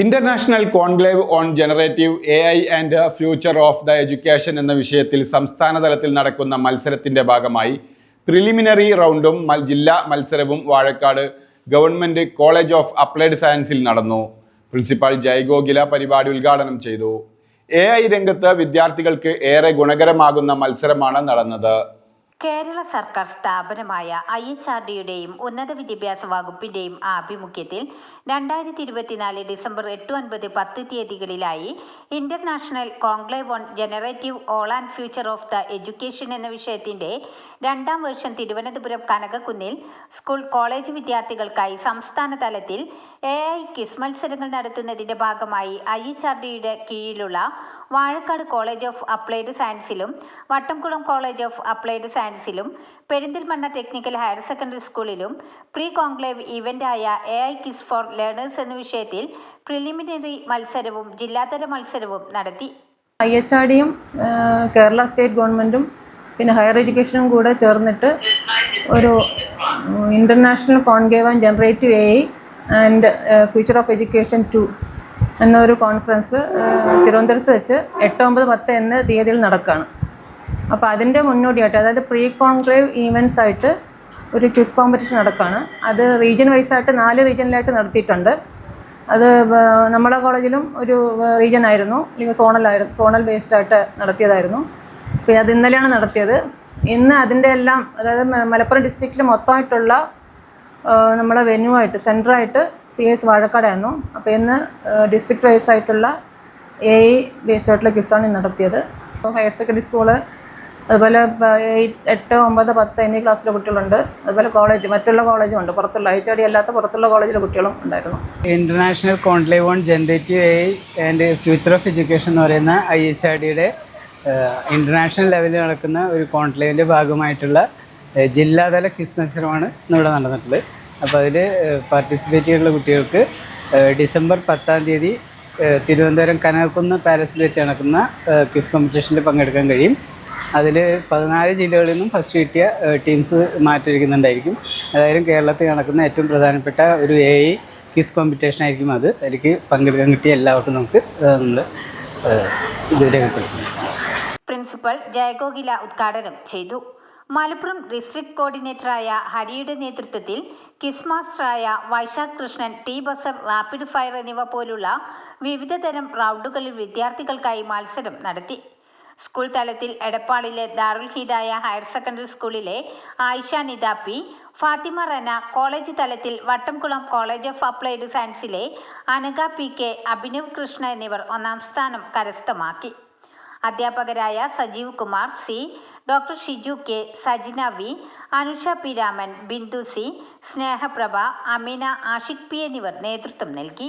International conclave on generative A I and future of the education എന്ന വിഷയത്തിൽ സംസ്ഥാന തലത്തിൽ നടക്കുന്ന മത്സരത്തിന്റെ ഭാഗമായി പ്രിലിമിനറി റൗണ്ടും ജില്ലാ മത്സരവും Vazhakkad government college of applied സയൻസിൽ നടന്നു. പ്രിൻസിപ്പാൾ ജയഗോകില പരിപാടി ഉദ്ഘാടനം ചെയ്തു. എ ഐ രംഗത്ത് വിദ്യാർത്ഥികൾക്ക് ഏറെ ഗുണകരമാകുന്ന മത്സരമാണ് നടന്നത്. കേരള സർക്കാർ സ്ഥാപനമായ ഐ എച്ച് ആർ ഡിയുടെയും ഉന്നത വിദ്യാഭ്യാസ വകുപ്പിന്റെയും ആഭിമുഖ്യത്തിൽ രണ്ടായിരത്തി ഇരുപത്തിനാല് ഡിസംബർ എട്ട് ഒൻപത് പത്ത് തീയതികളിലായി international conclave on generative all and future of the education എന്ന വിഷയത്തിന്റെ രണ്ടാം വർഷം തിരുവനന്തപുരം കനകക്കുന്നിൽ സ്കൂൾ കോളേജ് വിദ്യാർത്ഥികൾക്കായി സംസ്ഥാന തലത്തിൽ എ ഐ ക്വിസ് മത്സരങ്ങൾ നടത്തുന്നതിന്റെ ഭാഗമായി ഐ എച്ച് ആർ ഡിയുടെ കീഴിലുള്ള വാഴക്കാട് കോളേജ് ഓഫ് അപ്ലൈഡ് സയൻസിലും വട്ടംകുളം കോളേജ് ഓഫ് അപ്ലൈഡ് സയൻസിലും പെരിന്തൽമണ്ണ ടെക്നിക്കൽ ഹയർ സെക്കൻഡറി സ്കൂളിലും pre conclave ഇവന്റായ A I quiz for learners എന്ന വിഷയത്തിൽ പ്രിലിമിനറി മത്സരവും ജില്ലാതല മത്സരവും നടത്തി. ഐ എച്ച് ആർ ഡിയും കേരള സ്റ്റേറ്റ് ഗവൺമെന്റും പിന്നെ ഹയർ എഡ്യൂക്കേഷനും കൂടെ ചേർന്നിട്ട് ഒരു international conclave and generative A I and future of education two എന്നൊരു കോൺഫറൻസ് തിരുവനന്തപുരത്ത് വെച്ച് എട്ട് ഒമ്പത് പത്ത് എന്ന തീയതിയിൽ നടക്കുകയാണ് അപ്പോൾ അതിന്റെ മുന്നോടിയായിട്ട് അതായത് പ്രീ കോൺക്ലേവ് ഈവൻസ് ആയിട്ട് ഒരു ക്വിസ് കോമ്പറ്റീഷൻ നടക്കുകയാണ് അത് റീജിയൻ വൈസ് ആയിട്ട് നാല് റീജിയനിലായിട്ട് നടത്തിയിട്ടുണ്ട്. അത് നമ്മുടെ കോളേജിലും ഒരു റീജിയൻ ആയിരുന്നു. അല്ലെങ്കിൽ സോണലായിരുന്നു സോണൽ ബേസ്ഡ് ആയിട്ട് നടത്തിയതായിരുന്നു. അപ്പോൾ അത് ഇന്നലെയാണ് നടത്തിയത്. ഇന്ന് അതിന്റെ എല്ലാം അതായത് മലപ്പുറം ഡിസ്ട്രിക്റ്റിൽ മൊത്തമായിട്ടുള്ള നമ്മളെ വെന്യൂ ആയിട്ട് സെന്ററായിട്ട് സി എസ് വാഴക്കാടായിരുന്നു അപ്പോൾ ഇന്ന് ഡിസ്ട്രിക്ട് വൈസ് ആയിട്ടുള്ള എ ഐ ബേസ്ഡ് ആയിട്ടുള്ള ക്വിസാണ് നടത്തിയത്. ഹയർ സെക്കൻഡറി സ്കൂൾ അതുപോലെ എട്ട് ഒമ്പത് പത്ത് എന്നീ ക്ലാസ്സിലെ കുട്ടികളുണ്ട്. അതുപോലെ കോളേജ് മറ്റുള്ള കോളേജും ഉണ്ട്. പുറത്തുള്ള അയച്ചാടി അല്ലാത്ത പുറത്തുള്ള കോളേജിലെ കുട്ടികളും ഉണ്ടായിരുന്നു. International conclave on generative A and future of education എന്ന് പറയുന്ന ഐ എച്ച് ആർ ഡിയുടെ ഇന്റർനാഷണൽ ലെവലിൽ നടക്കുന്ന ഒരു കോൺക്ലേവിന്റെ ഭാഗമായിട്ടുള്ള ജില്ലാതല ക്വിസ് മത്സരമാണ് ഇന്നിവിടെ നടന്നിട്ടുള്ളത്. അപ്പോൾ അതിൽ പാർട്ടിസിപ്പേറ്റ് ചെയ്തിട്ടുള്ള കുട്ടികൾക്ക് ഡിസംബർ പത്താം തീയതി തിരുവനന്തപുരം കനകക്കുന്ന് പാലസിൽ വെച്ച് നടക്കുന്ന ക്വിസ് കോമ്പറ്റീഷനിൽ പങ്കെടുക്കാൻ കഴിയും. അതിൽ പതിനാല് ജില്ലകളിൽ നിന്നും ഫസ്റ്റ് കിട്ടിയ ടീംസ് മാറ്റിയിരിക്കുന്നുണ്ടായിരിക്കും ഏതായാലും കേരളത്തിൽ നടക്കുന്ന ഏറ്റവും പ്രധാനപ്പെട്ട ഒരു എ ഐ ക്വിസ് കോമ്പറ്റീഷൻ ആയിരിക്കും അത്. അതിലേക്ക് പങ്കെടുക്കാൻ കിട്ടിയ എല്ലാവർക്കും നമുക്ക് നമ്മൾ ഇത് രേഖപ്പെടുത്തുന്നു. പ്രിൻസിപ്പൽ ജയഗോകില ഉദ്ഘാടനം ചെയ്തു. മലപ്പുറം ഡിസ്ട്രിക്ട് കോർഡിനേറ്ററായ ഹരിയുടെ നേതൃത്വത്തിൽ quiz മാസ്റ്ററായ Vaisakh Krishnan T buzzer rapid fire എന്നിവ പോലുള്ള വിവിധതരം റൗണ്ടുകളിൽ വിദ്യാർത്ഥികൾക്കായി മത്സരം നടത്തി. സ്കൂൾ തലത്തിൽ എടപ്പാളിലെ ദാറുൽ ഹിദായ ഹയർ സെക്കൻഡറി സ്കൂളിലെ ആയിഷ നിദാപ്പി ഫാത്തിമ റന കോളേജ് തലത്തിൽ വട്ടംകുളം കോളേജ് ഓഫ് അപ്ലൈഡ് സയൻസിലെ അനഘ പി കെ അഭിനവ് കൃഷ്ണ എന്നിവർ ഒന്നാം സ്ഥാനം കരസ്ഥമാക്കി. അധ്യാപകരായ Sajeev Kumar C doctor Shiju K Sajina V Anusha P Raman Bindu C Snehaprabha Ameena Ashiq P എന്നിവർ നേതൃത്വം നൽകി.